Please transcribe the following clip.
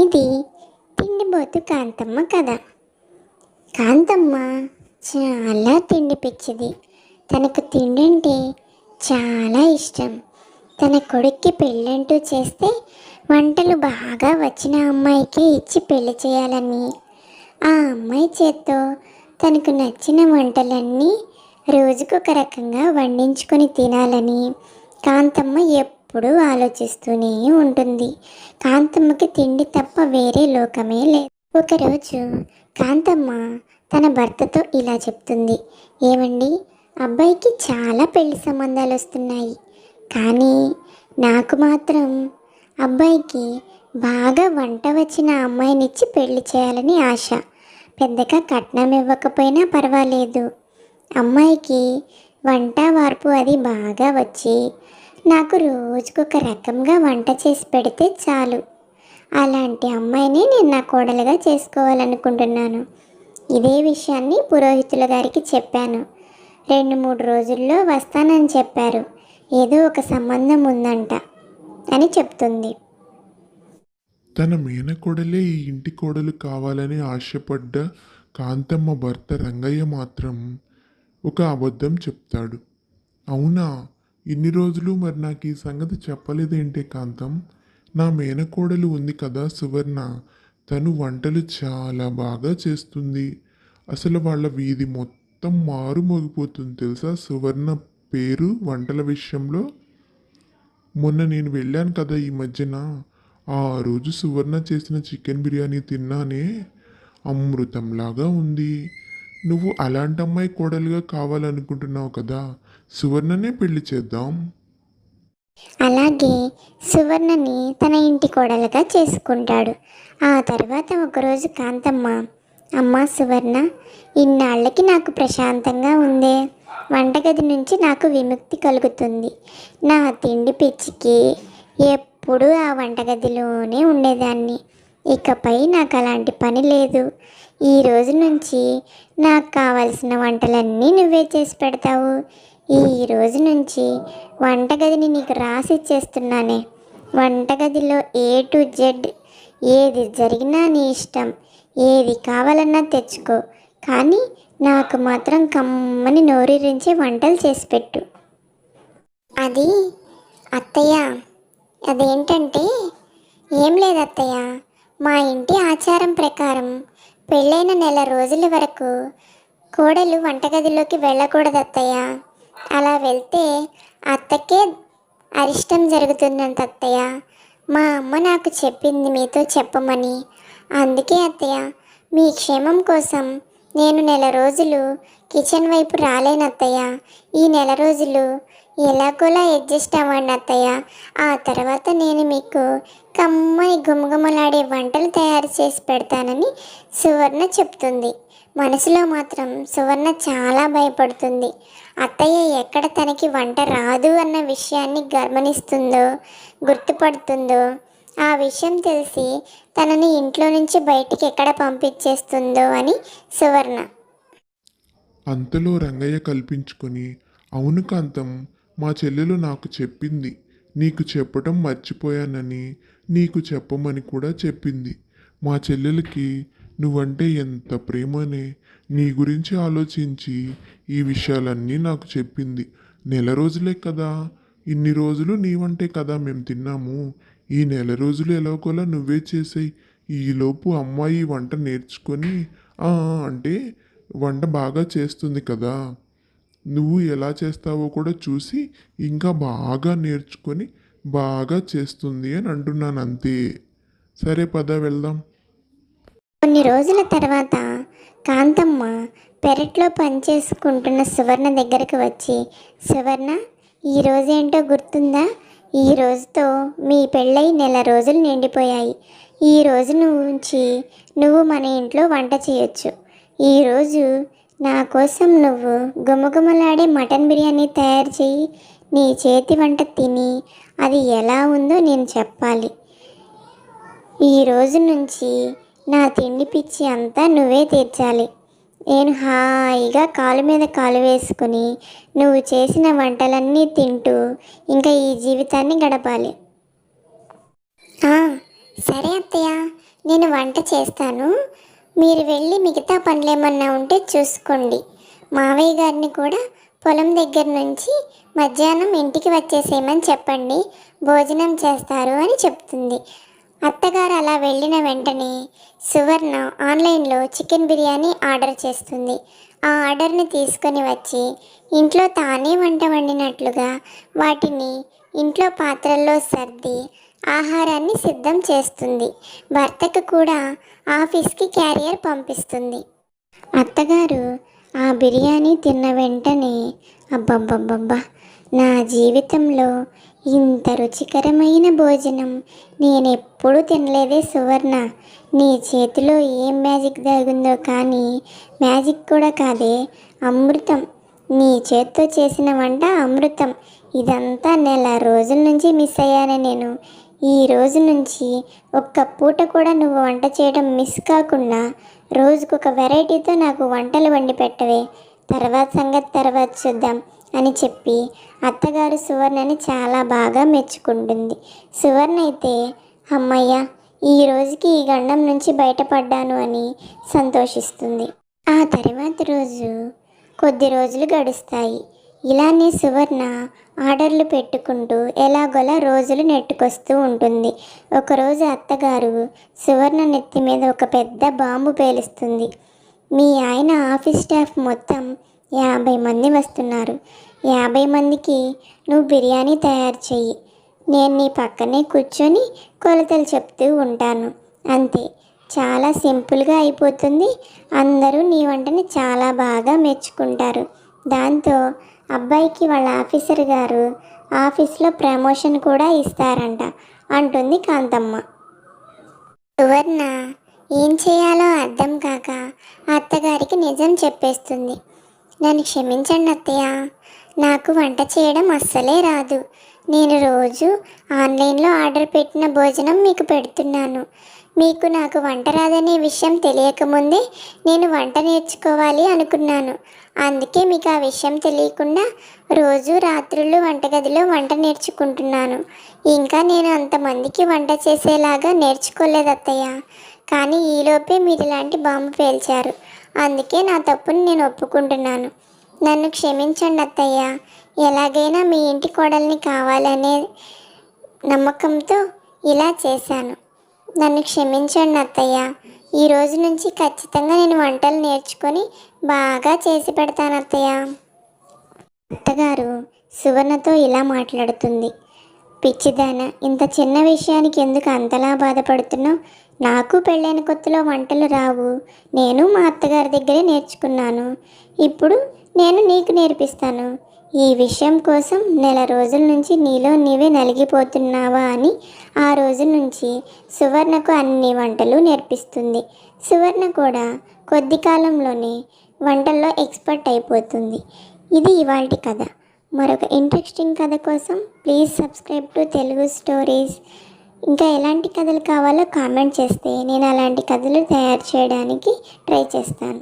ఇది తిండిబోతు కాంతమ్మ కథ. కాంతమ్మ చాలా తిండి పిచ్చిది. తనకు తిండి అంటే చాలా ఇష్టం. తన కొడుక్కి పెళ్ళంటూ చేస్తే వంటలు బాగా వచ్చిన అమ్మాయికి ఇచ్చి పెళ్ళి చేయాలని. ఆ అమ్మాయి చేత్తో తనకు నచ్చిన వంటలన్నీ రోజుకొక రకంగా వండించుకొని తినాలని కాంతమ్మ ఎప్పుడు ఆలోచిస్తూనే ఉంటుంది. కాంతమ్మకి తిండి తప్ప వేరే లోకమే లేదు. ఒకరోజు కాంతమ్మ తన భర్తతో ఇలా చెప్తుంది. ఏమండి అబ్బాయికి చాలా పెళ్ళి సంబంధాలు వస్తున్నాయి. కానీ నాకు మాత్రం అబ్బాయికి బాగా వంట వచ్చిన అమ్మాయినిచ్చి పెళ్ళి చేయాలని ఆశ. పెద్దగా కట్నం ఇవ్వకపోయినా పర్వాలేదు. అమ్మాయికి వంట వార్పు అది బాగా వచ్చి నాకు రోజుకొక రకంగా వంట చేసి పెడితే చాలు. అలాంటి అమ్మాయిని నేను నా కోడలుగా చేసుకోవాలనుకుంటున్నాను. ఇదే విషయాన్ని పురోహితుల గారికి చెప్పాను. రెండు మూడు రోజుల్లో వస్తానని చెప్పారు. ఏదో ఒక సంబంధం ఉందంట అని చెప్తుంది. తన మేనకోడలే ఈ ఇంటి కోడలు కావాలని ఆశపడ్డ కాంతమ్మ భర్త రంగయ్య మాత్రం ఒక అబద్ధం చెప్తాడు. అవునా? ఇన్ని రోజులు మరి నాకు ఈ సంగతి చెప్పలేదేంటే కాంతం? నా మేనకోడలు ఉంది కదా సువర్ణ. తను వంటలు చాలా బాగా చేస్తుంది. అసలు వాళ్ళ వీధి మొత్తం మారుమోగిపోతుంది తెలుసా సువర్ణ పేరు వంటల విషయంలో? మొన్న నేను వెళ్ళాను కదా ఈ మధ్యన. ఆ రోజు సువర్ణ చేసిన చికెన్ బిర్యానీ తిన్నానే అమృతంలాగా ఉంది. నువ్వు అలాంటి అమ్మాయి కోడలుగా కావాలనుకుంటున్నావు కదా సువర్ణనే పెళ్ళి చేద్దాం. అలాగే సువర్ణని తన ఇంటి కోడలుగా చేసుకుంటాడు. ఆ తర్వాత ఒకరోజు కాంతమ్మ అమ్మ సువర్ణ ఇన్నాళ్ళకి నాకు ప్రశాంతంగా ఉందే. వంటగది నుంచి నాకు విముక్తి కలుగుతుంది. నా తిండి పిచ్చికి ఎప్పుడూ ఆ వంటగదిలోనే ఉండేదాన్ని. ఇకపై నాకు అలాంటి పని లేదు. ఈ రోజు నుంచి నాకు కావలసిన వంటలన్నీ నువ్వే చేసి పెడతావు. ఈ రోజు నుంచి వంటగదిని నీకు రాసి ఇచ్చేస్తున్నానే వంటగదిలో ఏ టు జెడ్ ఏది జరిగినా నీ ఇష్టం. ఏది కావాలన్నా తెచ్చుకో. కానీ నాకు మాత్రం కమ్మని నోరిరించి వంటలు చేసి పెట్టు. అది అత్తయ్య. అదేంటంటే ఏం లేదు అత్తయ్య. మా ఇంటి ఆచారం ప్రకారం పెళ్ళైన నెల రోజుల వరకు కోడలు వంటగదిలోకి వెళ్ళకూడదు అత్తయ్య అలా వెళ్తే అత్తకే అరిష్టం జరుగుతుందంట అత్తయ్య మా అమ్మ నాకు చెప్పింది మీతో చెప్పమని. అందుకే అత్తయ్య మీ క్షేమం కోసం నేను నెల రోజులు కిచెన్ వైపు రాలేనత్తయ్య. ఈ నెల రోజులు ఎలాగోలా అడ్జస్ట్ అవ్వండి అత్తయ్య. ఆ తర్వాత నేను మీకు కమ్మని గుమగుమలాడే వంటలు తయారు చేసి పెడతానని సువర్ణ చెప్తుంది. మనసులో మాత్రం సువర్ణ చాలా భయపడుతుంది. అత్తయ్య ఎక్కడ తనకి వంట రాదు అన్న విషయాన్ని గమనిస్తుందో గుర్తుపడుతుందో ఆ విషయం తెలిసి తనని ఇంట్లో నుంచి బయటికి ఎక్కడ పంపించేస్తుందో అని సువర్ణ. అంతలో రంగయ్య కల్పించుకొని అవును కాంతం మా చెల్లెలు నాకు చెప్పింది. నీకు చెప్పటం మర్చిపోయానని నీకు చెప్పమని కూడా చెప్పింది. మా చెల్లెలకి నువ్వంటే ఎంత ప్రేమనే నీ గురించి ఆలోచించి ఈ విషయాలన్నీ నాకు చెప్పింది. నెల రోజులే కదా. ఇన్ని రోజులు నీ వంటే కదా మేము తిన్నాము. ఈ నెల రోజులు ఎలాగోలా నువ్వే చేసేయి. ఈలోపు అమ్మాయి వంట నేర్చుకొని అంటే వంట బాగా చేస్తుంది కదా. నువ్వు ఎలా చేస్తావో కూడా చూసి ఇంకా బాగా నేర్చుకొని బాగా చేస్తుంది అని అంటున్నాను అంతే. సరే పద వెళ్దాం. కొన్ని రోజుల తర్వాత కాంతమ్మ పెరట్లో పనిచేసుకుంటున్న సువర్ణ దగ్గరకు వచ్చి సువర్ణ ఈ రోజేంటో గుర్తుందా? ఈ రోజుతో మీ పెళ్ళై నెల రోజులు నిండిపోయాయి. ఈ రోజు నుంచి నువ్వు మన ఇంట్లో వంట చేయొచ్చు. ఈరోజు నా కోసం నువ్వు గుమగుమలాడే మటన్ బిర్యానీ తయారు చేయి నీ చేతి వంట తిని అది ఎలా ఉందో నేను చెప్పాలి. ఈ రోజు నుంచి నా తిండి పిచ్చి అంతా నువ్వే తీర్చాలి. నేను హాయిగా కాలు మీద కాలు వేసుకుని నువ్వు చేసిన వంటలన్నీ తింటూ ఇంకా ఈ జీవితాన్ని గడపాలి. సరే అత్తయ్య. నేను వంట చేస్తాను. మీరు వెళ్ళి మిగతా పనులేమన్నా ఉంటే చూసుకోండి. మావయ్య గారిని కూడా పొలం దగ్గర నుంచి మధ్యాహ్నం ఇంటికి వచ్చేసేయమని చెప్పండి. భోజనం చేస్తారు అని చెప్తుంది. అత్తగారు అలా వెళ్ళిన వెంటనే సువర్ణ ఆన్లైన్లో చికెన్ బిర్యానీ ఆర్డర్ చేస్తుంది. ఆ ఆర్డర్ని తీసుకొని వచ్చి ఇంట్లో తానే వంట వండినట్లుగా వాటిని ఇంట్లో పాత్రల్లో సర్ది ఆహారాన్ని సిద్ధం చేస్తుంది. భర్తకు కూడా ఆఫీస్కి క్యారియర్ పంపిస్తుంది. అత్తగారు ఆ బిర్యానీ తిన్న వెంటనే అబ్బబ్బబ్బబ్బా నా జీవితంలో ఇంత రుచికరమైన భోజనం నేను ఎప్పుడూ తినలేదే సువర్ణ. నీ చేతిలో ఏం మ్యాజిక్ దాగుందో కానీ మ్యాజిక్ కూడా కాదే అమృతం. నీ చేత్తో చేసిన వంట అమృతం. ఇదంతా నెల రోజుల నుంచి మిస్ అయ్యానే నేను. ఈ రోజు నుంచి ఒక్క పూట కూడా నువ్వు వంట చేయడం మిస్ కాకుండా రోజుకొక వెరైటీతో నాకు వంటలు వండి పెట్టవే. తర్వాత సంగతి తర్వాత చూద్దాం అని చెప్పి అత్తగారు సువర్ణని చాలా బాగా మెచ్చుకుంటుంది. సువర్ణ అయితే అమ్మయ్య ఈ రోజుకి ఈ గండం నుంచి బయటపడ్డాను అని సంతోషిస్తుంది. ఆ తర్వాత రోజు కొద్ది రోజులు గడుస్తాయి. ఇలానే సువర్ణ ఆర్డర్లు పెట్టుకుంటూ ఎలాగోలా రోజులు నెట్టుకొస్తూ ఉంటుంది. ఒకరోజు అత్తగారు సువర్ణ నెత్తి మీద ఒక పెద్ద బాంబు పేలుస్తుంది. మీ ఆయన ఆఫీస్ స్టాఫ్ మొత్తం యాభై మంది వస్తున్నారు. యాభై మందికి నువ్వు బిర్యానీ తయారు చెయ్యి. నేను నీ పక్కనే కూర్చొని కొలతలు చెప్తూ ఉంటాను. అంతే. చాలా సింపుల్గా అయిపోతుంది. అందరూ నీ వంటని చాలా బాగా మెచ్చుకుంటారు. దాంతో అబ్బాయికి వాళ్ళ ఆఫీసర్ గారు ఆఫీస్లో ప్రమోషన్ కూడా ఇస్తారంట అంటుంది కాంతమ్మ. సువర్ణ ఏం చేయాలో అర్థం కాక అత్తగారికి నిజం చెప్పేస్తుంది. నన్ను క్షమించండి అత్తయ్య. నాకు వంట చేయడం అస్సలే రాదు. నేను రోజు ఆన్లైన్లో ఆర్డర్ పెట్టిన భోజనం మీకు పెడుతున్నాను. మీకు నాకు వంట రాదనే విషయం తెలియకముందే నేను వంట నేర్చుకోవాలి అనుకున్నాను. అందుకే మీకు ఆ విషయం తెలియకుండా రోజు రాత్రులు వంటగదిలో వంట నేర్చుకుంటున్నాను. ఇంకా నేను అంతమందికి వంట చేసేలాగా నేర్చుకోలేదు అత్తయ్య కానీ ఈలోపే మీరు ఇలాంటి బాంబు పేల్చారు. అందుకే నా తప్పుని నేను ఒప్పుకుంటున్నాను. నన్ను క్షమించండి అత్తయ్య ఎలాగైనా మీ ఇంటి కోడల్ని కావాలనే నమ్మకంతో ఇలా చేశాను. నన్ను క్షమించండి అత్తయ్య. ఈ రోజు నుంచి ఖచ్చితంగా నేను వంటలు నేర్చుకొని బాగా చేసి పెడతాను అత్తయ్య. అత్తగారు సువర్ణతో ఇలా మాట్లాడుతుంది. పిచ్చిదాన ఇంత చిన్న విషయానికి ఎందుకు అంతలా బాధపడుతున్నావు? నాకు పెళ్ళైన కొత్తలో వంటలు రావు. నేను మా అత్తగారి దగ్గరే నేర్చుకున్నాను. ఇప్పుడు నేను నీకు నేర్పిస్తాను. ఈ విషయం కోసం నెల రోజుల నుంచి నీలో నీవే నలిగిపోతున్నావా అని ఆ రోజు నుంచి సువర్ణకు అన్ని వంటలు నేర్పిస్తుంది. సువర్ణ కూడా కొద్ది కాలంలోనే వంటల్లో ఎక్స్పర్ట్ అయిపోతుంది. ఇది ఇవాల్టి కథ. మరొక ఇంట్రెస్టింగ్ కథ కోసం please subscribe to Telugu stories. ఇంకా ఎలాంటి కథలు కావాలో కామెంట్ చేస్తే నేను అలాంటి కథలు తయారు చేయడానికి ట్రై చేస్తాను.